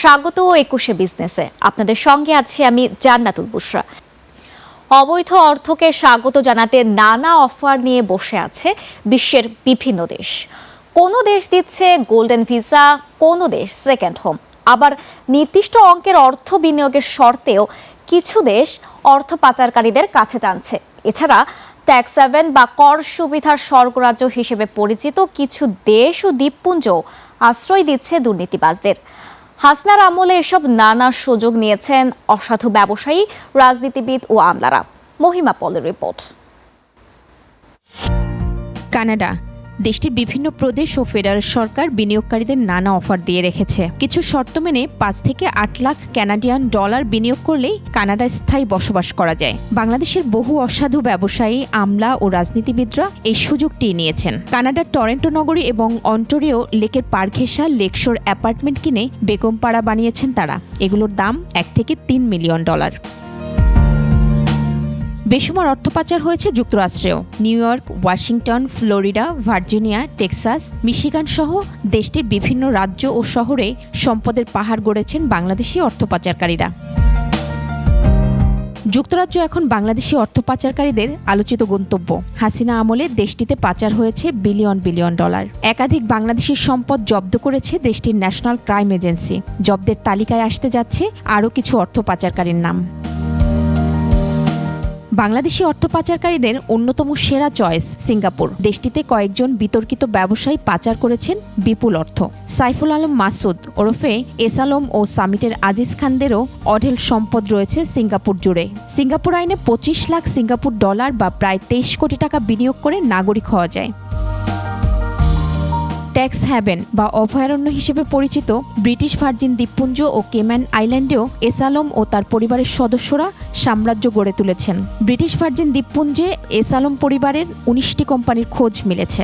স্বাগত একুশে বিজনেসে। আপনাদের সঙ্গে আছি আমি জান্নাতুল বুশরা অবৈধ অর্থকে স্বাগত জানাতে নানা অফার নিয়ে বসে আছে বিশ্বের বিভিন্ন দেশ। কোনো দেশ দিচ্ছে গোল্ডেন ভিসা, কোনো দেশ সেকেন্ড হোম। আবার নির্দিষ্ট অঙ্কের অর্থ বিনিয়োগের শর্তেও কিছু দেশ অর্থ পাচারকারীদের কাছে টানছে। এছাড়া ট্যাক্স হ্যাভেন বা কর সুবিধার স্বর্গরাজ্য হিসেবে পরিচিত কিছু দেশ ও দ্বীপপুঞ্জ আশ্রয় দিচ্ছে দুর্নীতিবাজদের। হাসনার আমলে এসব নানা সুযোগ নিয়েছেন অসাধু ব্যবসায়ী, রাজনীতিবিদ ও আমলারা। মহিমা পলের রিপোর্ট। কানাডা। দেশটির বিভিন্ন প্রদেশ ও ফেডারেল সরকার বিনিয়োগকারীদের নানা অফার দিয়ে রেখেছে। কিছু শর্ত মেনে পাঁচ থেকে আট লাখ ক্যানাডিয়ান ডলার বিনিয়োগ করলেই কানাডায় স্থায়ী বসবাস করা যায়। বাংলাদেশের বহু অসাধু ব্যবসায়ী, আমলা ও রাজনীতিবিদরা এই সুযোগটি নিয়েছেন। কানাডার টরেন্টো নগরী এবং অন্টোরিও লেকের পার্ঘেসা লেকশোর অ্যাপার্টমেন্ট কিনে বেগমপাড়া বানিয়েছেন তারা। এগুলোর দাম এক থেকে তিন মিলিয়ন ডলার। বেসুমার অর্থ পাচার হয়েছে যুক্তরাষ্ট্রেও। New York, Washington, Florida, Virginia, Texas, Michigan সহ দেশটির বিভিন্ন রাজ্য ও শহরে সম্পদের পাহাড় গড়েছেন বাংলাদেশি অর্থ পাচারকারীরা। যুক্তরাজ্য এখন বাংলাদেশি অর্থ পাচারকারীদের আলোচিত গন্তব্য। হাসিনা আমলে দেশটিতে পাচার হয়েছে বিলিয়ন বিলিয়ন ডলার। একাধিক বাংলাদেশি সম্পদ জব্দ করেছে দেশটির ন্যাশনাল ক্রাইম এজেন্সি। জব্দের তালিকায় আসতে যাচ্ছে আরও কিছু অর্থ পাচারকারীর নাম। বাংলাদেশি অর্থ পাচারকারীদের অন্যতম সেরা চয়েস সিঙ্গাপুর। দেশটিতে কয়েকজন বিতর্কিত ব্যবসায়ী পাচার করেছেন বিপুল অর্থ। সাইফুল আলম মাসুদ ওরফে এস আলম ও সামিটের আজিজ খানদেরও অঢেল সম্পদ রয়েছে সিঙ্গাপুর জুড়ে। সিঙ্গাপুর আইনে পঁচিশ লাখ সিঙ্গাপুর ডলার বা প্রায় তেইশ কোটি টাকা বিনিয়োগ করে নাগরিক হওয়া যায়। ট্যাক্স হ্যাভেন বা অভয়ারণ্য হিসেবে পরিচিত ব্রিটিশ ভার্জিন দ্বীপপুঞ্জ ও কেম্যান আইল্যান্ডেও এসালম ও তার পরিবারের সদস্যরা সাম্রাজ্য গড়ে তুলেছেন। ব্রিটিশ ভার্জিন দ্বীপপুঞ্জে এসালম পরিবারের উনিশটি কোম্পানির খোঁজ মিলেছে।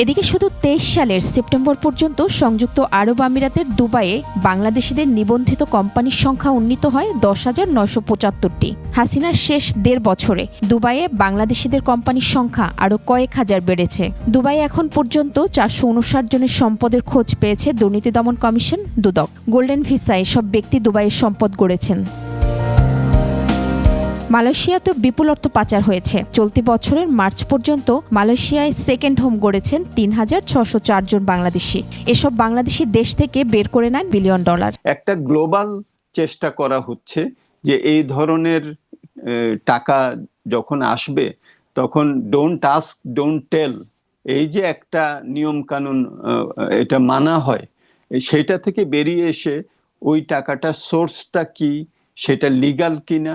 এদিকে শুধু তেইশ সালের সেপ্টেম্বর পর্যন্ত সংযুক্ত আরব আমিরাতের দুবাইয়ে বাংলাদেশিদের নিবন্ধিত কোম্পানির সংখ্যা উন্নীত হয় দশ হাজার নয়শো পঁচাত্তরটি। হাসিনার শেষ দেড় বছরে দুবাইয়ে বাংলাদেশিদের কোম্পানির সংখ্যা আরও কয়েক হাজার বেড়েছে। দুবাই এখন পর্যন্ত চারশো উনষাট জনের সম্পদের খোঁজ পেয়েছে দুর্নীতি দমন কমিশন দুদক। গোল্ডেন ভিসায় সব ব্যক্তি দুবাইয়ের সম্পদ গড়েছেন। মালয়েশিয়াতে বিপুল অর্থ পাচার হয়েছে। চলতি বছরের মার্চ পর্যন্ত মালয়েশিয়ায় সেকেন্ড হোম গড়েছেন তিন হাজার ছশো জন বাংলাদেশি। এসব বাংলাদেশি দেশ থেকে বের করে নেন বিলিয়ন ডলার একটা গ্লোবাল চেষ্টা করা হচ্ছে যে এই ধরনের টাকা যখন আসবে, তখন ডোন্ট টাস্ক ডোন্ট টেল এই যে একটা নিয়ম কানুন এটা মানা হয় সেটা থেকে বেরিয়ে এসে ওই টাকাটা সোর্সটা কি, সেটা লিগাল কিনা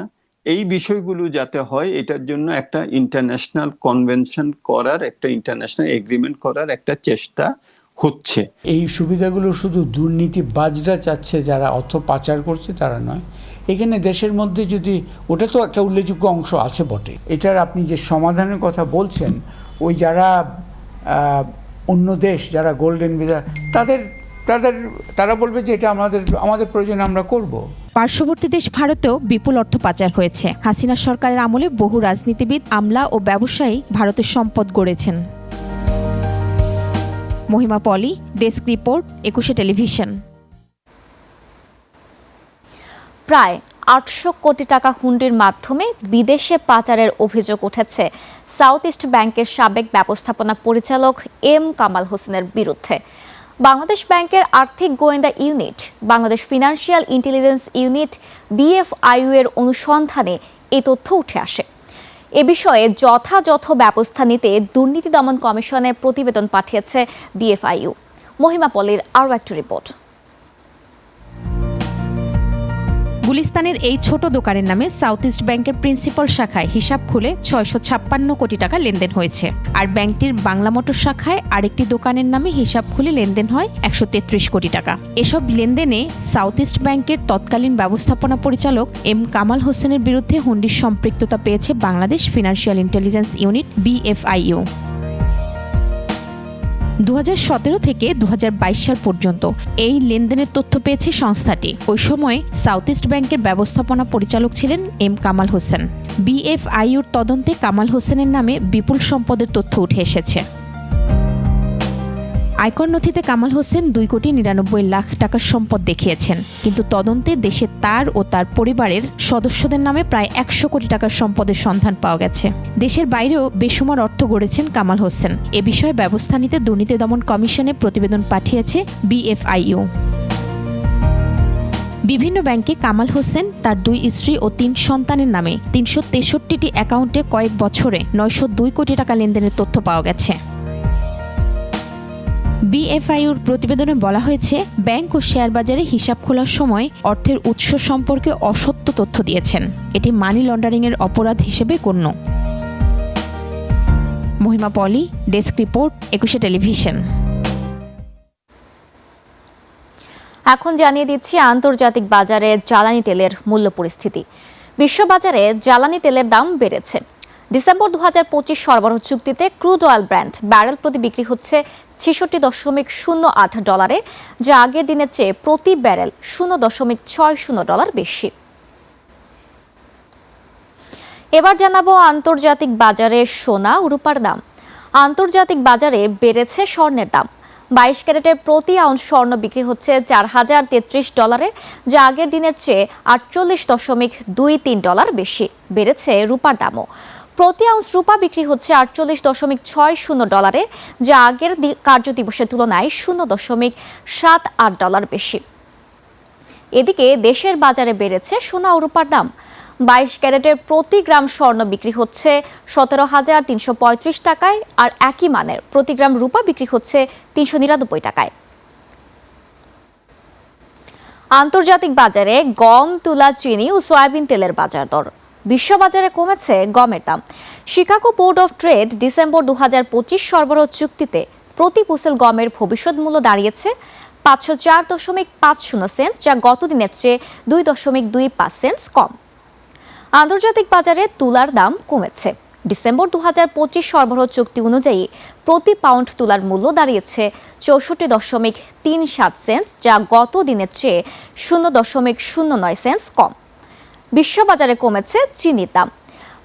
এই বিষয়গুলো যাতে হয়, এটার জন্য একটা ইন্টারন্যাশনাল কনভেনশন করার, একটা ইন্টারন্যাশনাল এগ্রিমেন্ট করার একটা চেষ্টা হচ্ছে। এই সুবিধাগুলো শুধু দুর্নীতিবাজরা চাচ্ছে যারা অর্থ পাচার করছে, তারা নয়। এখানে দেশের মধ্যে যদি, ওটা তো একটা উল্লেখযোগ্য অংশ আছে বটে। এটার আপনি যে সমাধানের কথা বলছেন, ওই যারা অন্য দেশ, যারা গোল্ডেন ভিসা তাদের তাদের তারা বলবে যে এটা আমাদের আমাদের প্রয়োজন আমরা করব। পার্শ্ববর্তী দেশ ভারতেও বিপুল অর্থ পাচার হয়েছে। হাসিনা সরকারের আমলে বহু রাজনীতিবিদ আমলা ও ব্যবসায়ী ভারতের সম্পদ গড়েছেন। Mahima Poli desk report Ekushey television. প্রায় আটশো কোটি টাকা হুন্ডির মাধ্যমে বিদেশে পাচারের অভিযোগ উঠেছে। সাউথ ইস্ট ব্যাংকের সাবেক ব্যবস্থাপনা পরিচালক এম কামাল হোসেনের বিরুদ্ধে। বাংলাদেশ ব্যাংকের আর্থিক গোয়েন্দা unit, Bangladesh financial intelligence unit BFIU এর অনুসন্ধানে এই তথ্য উঠে আসে। এ বিষয়ে যথাযথ ব্যবস্থা নিতে দুর্নীতি দমন কমিশনে প্রতিবেদন পাঠিয়েছে বিএফআইইউ মহিমা পলির আরও একটি রিপোর্ট। গুলিস্তানের এই ছোট দোকানের নামে সাউথ ইস্ট ব্যাংকের প্রিন্সিপাল শাখায় হিসাব খুলে ছয়শো ছাপ্পান্ন কোটি টাকা লেনদেন হয়েছে। আর ব্যাংকটির বাংলা মোটর শাখায় আরেকটি দোকানের নামে হিসাব খুলে লেনদেন হয় একশো তেত্রিশ কোটি টাকা। এসব লেনদেনে সাউথ ইস্ট ব্যাংকের তৎকালীন ব্যবস্থাপনা পরিচালক এম কামাল হোসেনের বিরুদ্ধে হুন্ডির সম্পৃক্ততা পেয়েছে Bangladesh financial intelligence unit, BFIU. দু হাজার সতেরো থেকে দুহাজার বাইশ সাল পর্যন্ত এই লেনদেনের তথ্য পেয়েছে সংস্থাটি। ওই সময় সাউথ ইস্ট ব্যাংকের ব্যবস্থাপনা পরিচালক ছিলেন এম কামাল হোসেন। বিএফআইউর তদন্তে কামাল হোসেনের নামে বিপুল সম্পদের তথ্য উঠে এসেছে। আয়কর নথিতে কামাল হোসেন দুই কোটি নিরানব্বই লাখ টাকার সম্পদ দেখিয়েছেন। কিন্তু তদন্তে দেশে তার ও তার পরিবারের সদস্যদের নামে প্রায় একশো কোটি টাকার সম্পদের সন্ধান পাওয়া গেছে। দেশের বাইরেও বেসুমার অর্থ গড়েছেন কামাল হোসেন। এ বিষয়ে ব্যবস্থা নিতে দুর্নীতি দমন কমিশনে প্রতিবেদন পাঠিয়েছে বিএফআইইউ। বিভিন্ন ব্যাংকে কামাল হোসেন, তার দুই স্ত্রী ও তিন সন্তানের নামে তিনশো তেষট্টিটি অ্যাকাউন্টে কয়েক বছরে নয়শো দুই কোটি টাকা লেনদেনের তথ্য পাওয়া গেছে। বিএফআইউর প্রতিবেদনে বলা হয়েছে, ব্যাংক ও শেয়ার বাজারে হিসাব খোলার সময় অর্থের উৎস সম্পর্কে অসত্য তথ্য দিয়েছেন। এটি মানি লন্ডারিংয়ের অপরাধ হিসেবে গণ্য। Mahima Poli, desk report, Ekushey television. এখন জানিয়ে দিচ্ছি আন্তর্জাতিক বাজারে জ্বালানি তেলের মূল্য পরিস্থিতি। বিশ্ববাজারে জ্বালানি তেলের দাম বেড়েছে। ডিসেম্বর দু হাজার পঁচিশ সরবরাহ চুক্তিতে ক্রুড অয়েল ব্র্যান্ড ব্যারেল প্রতি বিক্রি হচ্ছে ছেষট্টি দশমিক শূন্য আট ডলারে, যা আগের দিনের চেয়ে প্রতি ব্যারেল শূন্য দশমিক ছয় শূন্য ডলার বেশি। এবার জানাব আন্তর্জাতিক বাজারে সোনা, রূপার দাম। আন্তর্জাতিক বাজারে বেড়েছে স্বর্ণের দাম। বাইশ ক্যারেটের প্রতি আউন্স স্বর্ণ বিক্রি হচ্ছে চার হাজার তেত্রিশ ডলারে, যা আগের দিনের চেয়ে আটচল্লিশ দশমিক দুই তিন ডলার বেশি। বেড়েছে রূপার দামও। প্রতি আউন্স রূপা বিক্রি হচ্ছে আটচল্লিশ দশমিক ছয় শূন্য ডলারে, যা আগের দি- কার্যদিবসের তুলনায় শূন্য দশমিক সাত আট ডলার বেশি। এদিকে দেশের বাজারে বেড়েছে সোনা ও রূপার দাম। বাইশ ক্যারেটের প্রতি গ্রাম স্বর্ণ বিক্রি হচ্ছে সতেরো হাজার তিনশো পঁয়ত্রিশ টাকায়, আর একই মানের প্রতি গ্রাম রূপা বিক্রি হচ্ছে তিনশো নিরানব্বই টাকায়। আন্তর্জাতিক বাজারে গম, তুলা, চিনি ও সয়াবিন তেলের বাজার দর। বিশ্ববাজারে কমেছে গমের দাম। Chicago board of trade December দু হাজার পঁচিশ সরবরাহ চুক্তিতে প্রতি পুসেল গমের ভবিষ্যৎ মূল্য দাঁড়িয়েছে পাঁচশো চার দশমিক পাঁচ শূন্য সেন্ট, যা গত দিনের চেয়ে দুই দশমিক দুই পাঁচ সেন্টস কম। আন্তর্জাতিক বাজারে তুলার দাম কমেছে। ডিসেম্বর দু হাজার পঁচিশ সরবরাহ চুক্তি অনুযায়ী প্রতি পাউন্ড তুলার মূল্য দাঁড়িয়েছে চৌষট্টি দশমিক তিন সাত সেন্ট যা গত দিনের চেয়ে শূন্য দশমিক শূন্য নয় সেন্টস কম। বিশ্ববাজারে কমেছে চিনির দাম।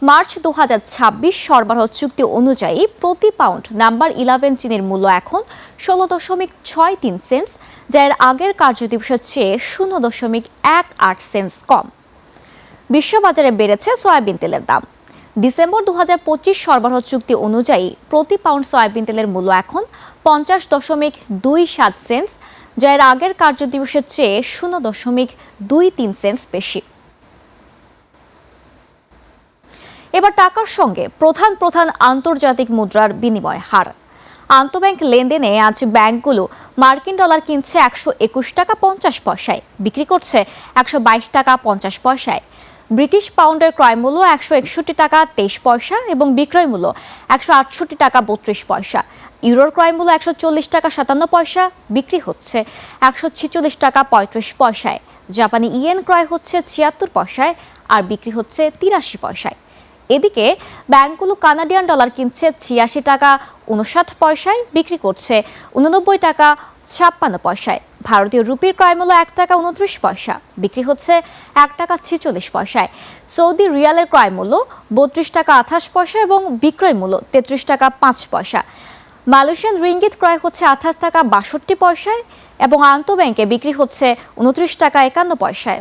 মার্চ দু হাজার ছাব্বিশ সরবরাহ চুক্তি অনুযায়ী প্রতি পাউন্ড নাম্বার ইলেভেন চিনির মূল্য এখন ষোলো দশমিক ছয় তিন সেন্টস, যা এর আগের কার্যদিবসের চেয়ে শূন্য দশমিক এক আট সেন্টস কম। বিশ্ববাজারে বেড়েছে সয়াবিন তেলের দাম। ডিসেম্বর দু হাজার পঁচিশ সরবরাহ চুক্তি অনুযায়ী প্রতি পাউন্ড সয়াবিন তেলের মূল্য এখন পঞ্চাশ দশমিক দুই সাত সেন্টস যা এর আগের কার্যদিবসের চেয়ে শূন্য দশমিক দুই তিন সেন্টস বেশি এবার টাকার সঙ্গে প্রধান প্রধান আন্তর্জাতিক মুদ্রার বিনিময় হার। আন্তঃব্যাংক লেনদেনে আজ ব্যাংকগুলো মার্কিন ডলার কিনছে একশো একুশ টাকা পঞ্চাশ পয়সায়, বিক্রি করছে একশো বাইশ টাকা পঞ্চাশ পয়সায়। ব্রিটিশ পাউন্ডের ক্রয় মূল্য একশো একষট্টি টাকা তেইশ পয়সা এবং বিক্রয় মূল্য একশো আটষট্টি টাকা বত্রিশ পয়সা। ইউরোর ক্রয় মূল্য একশো চল্লিশ টাকা সাতান্ন পয়সা, বিক্রি হচ্ছে একশো ছিচল্লিশ টাকা পঁয়ত্রিশ পয়সায়। জাপানি ইয়েন ক্রয় হচ্ছে ছিয়াত্তর পয়সায় আর বিক্রি হচ্ছে তিরাশি পয়সায়। এদিকে ব্যাংকগুলো কানাডিয়ান ডলার কিনছে ছিয়াশি টাকা উনষাট পয়সায় বিক্রি করছে উননব্বই টাকা ছাপ্পান্ন পয়সায়। ভারতীয় রুপির ক্রয়মূল্য এক টাকা উনত্রিশ পয়সা, বিক্রি হচ্ছে এক টাকা ছিচল্লিশ পয়সায়। সৌদি রিয়ালের ক্রয়মূল্য বত্রিশ টাকা আঠাশ পয়সা এবং বিক্রয় মূল্য তেত্রিশ টাকা পাঁচ পয়সা। মালয়েশিয়ান রিঙ্গিত ক্রয় হচ্ছে আঠাশ টাকা বাষট্টি পয়সায় এবং আন্তঃব্যাংকে বিক্রি হচ্ছে উনত্রিশ টাকা একান্ন পয়সায়।